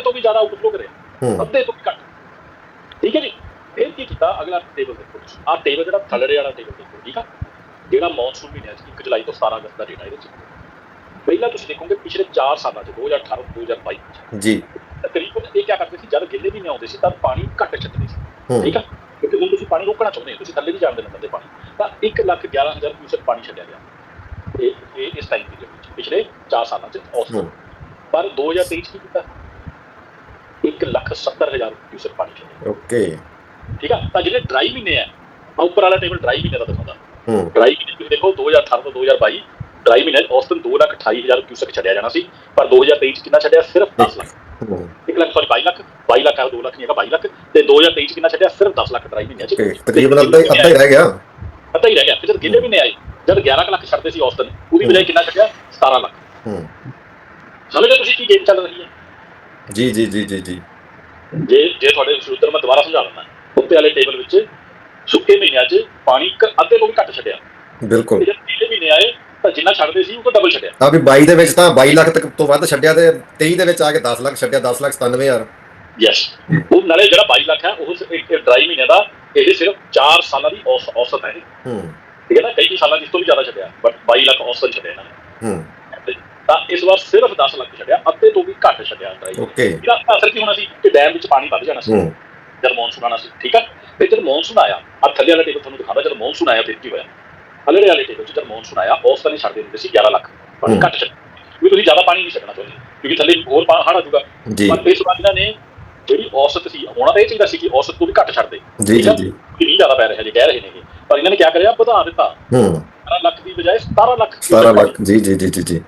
ਅੱਧੇ ਤੋਂ ਵੀ ਜ਼ਿਆਦਾ ਆਊਟਫਲੋ ਕਰਿਆ ਅੱਧੇ ਤੋਂ ਵੀ ਘੱਟ। ਠੀਕ ਹੈ ਜੀ? ਫਿਰ ਕੀ ਕੀਤਾ? ਅਗਲਾ ਟੇਬਲ ਦੇਖੋ। ਆਹ ਟੇਬਲ ਜਿਹੜਾ ਥੱਲੜੇ ਵਾਲਾ ਟੇਬਲ ਦੇਖੋ ਠੀਕ ਆ? ਜਿਹੜਾ ਮੌਨਸੂਨ ਮਹੀਨਿਆਂ 'ਚ 1 ਜੁਲਾਈ ਤੋਂ 17 ਅਗਸਤ ਦਾ ਡੇਟਾ ਇਹਦੇ 'ਚ। ਪਹਿਲਾਂ ਤੁਸੀਂ ਦੇਖੋਗੇ ਪਿਛਲੇ 4 ਸਾਲਾਂ 'ਚ 2018 2022 'ਚ। ਜੀ। ਤਕਰੀਬਨ ਇਹ ਕੀ ਕਰਦੇ ਸੀ? ਜਦ ਗਿੱਲੇ ਮਹੀਨੇ ਆਉਂਦੇ ਸੀ ਤਾਂ ਪਾਣੀ ਘੱਟ ਛੱਡਦੇ ਸੀ। ਠੀਕ ਆ? ਕਿਉਂਕਿ ਹੁਣ ਤੁਸੀਂ ਪਾਣੀ ਰੋਕਣਾ ਚਾਹੁੰਦੇ ਹੋ ਤੁਸੀਂ ਥੱਲੇ ਨਹੀਂ ਜਾਣ ਦੇਣਾ ਚਾਹੁੰਦੇ ਪਾਣੀ। ਤਾਂ 1 ਲੱਖ 11000 ਕਿਊਸੈਕ ਪਾਣੀ ਛੱਡਿਆ ਗਿਆ। ਇਹ ਇਸ ਟਾਈਮ ਪੀਰੀਅਡ ਵਿੱਚ ਪਿਛਲੇ 4 ਸਾਲਾਂ 'ਚ ਔਸਤ। ਪਰ 2023 'ਚ ਕੀ ਕੀਤਾ? 1 ਲੱਖ 70000 ਕਿਊਸੈਕ ਪਾਣੀ ਓਕੇ। ਠੀਕ ਆ? ਤਾਂ ਜਿਹੜੇ ਡਰਾਈ ਮਹੀਨੇ ਆ ਆਹ ਉੱਪਰ ਵਾਲਾ ਟੇਬਲ ਡਰਾਈ ਮਹੀਨੇ ਦਾ ਦਿਖਾਉਂਦਾ। ਹੂੰ। ਡਰਾਈ ਮਹੀਨੇ ਤੁਸੀਂ ਦੇਖੋ 2018 ਤੋਂ 2022 ਡਰਾਈ ਮਹੀਨੇ 'ਚ ਔਸਤਨ 228000 ਕਿਊਸੈਕ ਛੱਡਿਆ ਜਾਣਾ ਸੀ ਪਰ 2023 'ਚ ਕਿੰਨਾ ਛੱਡਿਆ? ਸਿਰਫ 10 ਲੱਖ। ਹੂੰ। ਇੱਕ ਲੱਖ ਸੌਰੀ 22 ਲੱਖ 22 ਲੱਖ ਆ 2 ਲੱਖ ਨਹੀਂ ਹੈਗਾ 22 ਲੱਖ। ਤੇ 2023 ਚ ਕਿੰਨਾ ਛੱਡਿਆ? ਸਿਰਫ 10 ਲੱਖ ਡਰਾਈ ਮਹੀਨਿਆਂ ਚ। ਓਕੇ ਤਕਰੀਬਨ ਅੱਧਾ ਹੀ ਅੱਧਾ ਹੀ ਰਹਿ ਗਿਆ। ਅੱਧਾ ਹੀ ਰਹਿ ਗਿਆ। ਫਿਰ ਜਦ ਗਿੱਲੇ ਮਹੀਨੇ ਆਏ ਜਦ 11 ਕੁ ਲੱਖ ਛੱਡਦੇ ਸੀ ਔਸਤਨ ਉਹਦੀ ਬਜਾਏ ਕਿੰਨਾ ਛੱਡਿਆ? 17 ਲੱਖ। ਹੂੰ। ਸਮਝਦੇ ਤੁਸੀਂ ਕੀ ਗੇਮ ਚੱਲ ਰਹੀ ਹੈ? ਜੀ ਜੀ ਜੀ ਜੀ ਜੀ। ਜੇ ਜੇ ਤੁਹਾਡੇ ਸੂਤਰ ਮੈਂ ਦੁਬਾਰਾ ਸਮਝਾ ਦਿੰਦਾ ਉੱਤੇ ਵਾਲੇ ਟੇਬਲ ਵਿੱਚ ਸੁੱਕੇ ਮਹੀਨਿਆਂ 'ਚ ਪਾਣੀ ਇੱਕ ਅੱਧੇ ਤੋਂ ਵੀ ਘੱਟ ਛੱਡਿਆ। ਤੇ ਬਿਲਕੁਲ। ਜਦ ਗਿੱਲੇ ਮਹੀਨੇ ਆਏ ਤਾਂ ਜਿੰਨਾ ਛੱਡਦੇ ਸੀ ਉਹ ਤੋਂ ਡਬਲ ਛੱਡਿਆ। ਆ ਵੀ 22 ਦੇ ਵਿੱਚ ਤਾਂ 22 ਲੱਖ ਤੱਕ ਤੋਂ ਵੱਧ ਛੱਡਿਆ ਤੇ 23 ਦੇ ਵਿੱਚ ਆ ਕੇ 10 ਲੱਖ ਛੱਡਿਆ 10 ਲੱਖ 97000 ਯੈਸ ਉਹ ਨਾਲੇ ਜਿਹੜਾ 22 ਲੱਖ ਹੈ ਉਹ ਇੱਕ ਡਰਾਈ ਮਹੀਨੇ ਦਾ ਇਹ ਸਿਰਫ 4 ਸਾਲਾਂ ਦੀ ਔਸ- ਔਸਤ ਹੈ। ਹੂੰ। ਠੀਕ ਹੈ ਨਾ? ਕਈ ਸਾਲਾਂ ਦੀ ਇਸ ਤੋਂ ਵੀ ਜ਼ਿਆਦਾ ਛੱਡਿਆ ਬਟ 22 ਲੱਖ ਔਸਤ ਛੱਡਿਆ ਇਹਨਾਂ ਨੇ। ਹੂੰ। ਤਾਂ ਇਸ ਵਾਰ ਸਿਰਫ 10 ਲੱਖ ਛੱਡਿਆ ਅੱਧੇ ਤੋਂ ਵੀ ਘੱਟ ਛੱਡਿਆ ਡਰਾਈ ਓਕੇ ਇਹਦਾ ਅਸਰ ਕੀ ਹੋਣਾ ਸੀ? ਕਿ ਡੈਮ ਵਿੱਚ ਪਾਣੀ ਵੱਧ ਜਾਣਾ ਸੀ। ਜਦ ਮੌਨਸੂਨ ਆਣਾ ਸੀ ਠੀਕ ਹੈ ਤੇ ਜਦ ਮੌਨਸੂਨ ਆਇਆ ਆ ਥੱਲੇ ਵਾਲਾ ਟੇਬਲ ਤੁਹਾਨੂੰ ਦਿਖਾਉਂਦਾ ਜਦ ਮੌਨਸੂਨ ਆਇਆ ਫਿਰ ਕੀ ਹੋਇਆ? ਥੱਲੇ ਵਾਲੇ ਟੇਬਲ ਜਦ ਮੌਨਸੂਨ ਆਇਆ ਉਸ ਤਾਂ ਨਹੀਂ ਛੱਡਦੇ ਹੁੰਦੇ ਸੀ 11 ਲੱਖ। ਹੂੰ। ਘੱਟ ਛੱਡ ਵੀ ਤੁਸੀਂ ਜ਼ਿਆਦਾ ਪਾਣੀ ਨਹੀਂ ਛੱਡਣਾ ਚਾਹੁੰਦੇ ਕਿਉਂਕਿ ਥੱਲੇ ਹੋਰ ਪਾਣੀ ਹੜ ਆ ਜਾਊਗਾ ਜੀ। ਪਰ ਇਸ ਵਾਰ ਇਹਨਾਂ ਨੇ ਜਿਹੜੀ ਔਸਤ ਸੀ ਹੋਣਾ ਤਾਂ ਇਹ ਚਾਹੀਦਾ ਸੀ ਕਿ ਔਸਤ ਤੋਂ ਵੀ ਘੱਟ ਛੱਡਦੇ ਜੀ ਜੀ ਆ? ਜੀ ਨਹੀਂ ਜ਼ਿਆਦਾ ਪੈ ਰਿਹਾ ਜੀ ਕਹਿ ਰਹੇ ਨੇਗੇ। ਪਰ ਇਹਨਾਂ ਨੇ ਕੀ ਕਰਿਆ? ਵਧਾ ਦਿੱਤਾ। ਹੂੰ। 17 ਲੱਖ ਦੀ ਬਜਾਏ 17 ਲੱਖ 17 ਲੱਖ ਜੀ ਜੀ ਜੀ ਜੀ।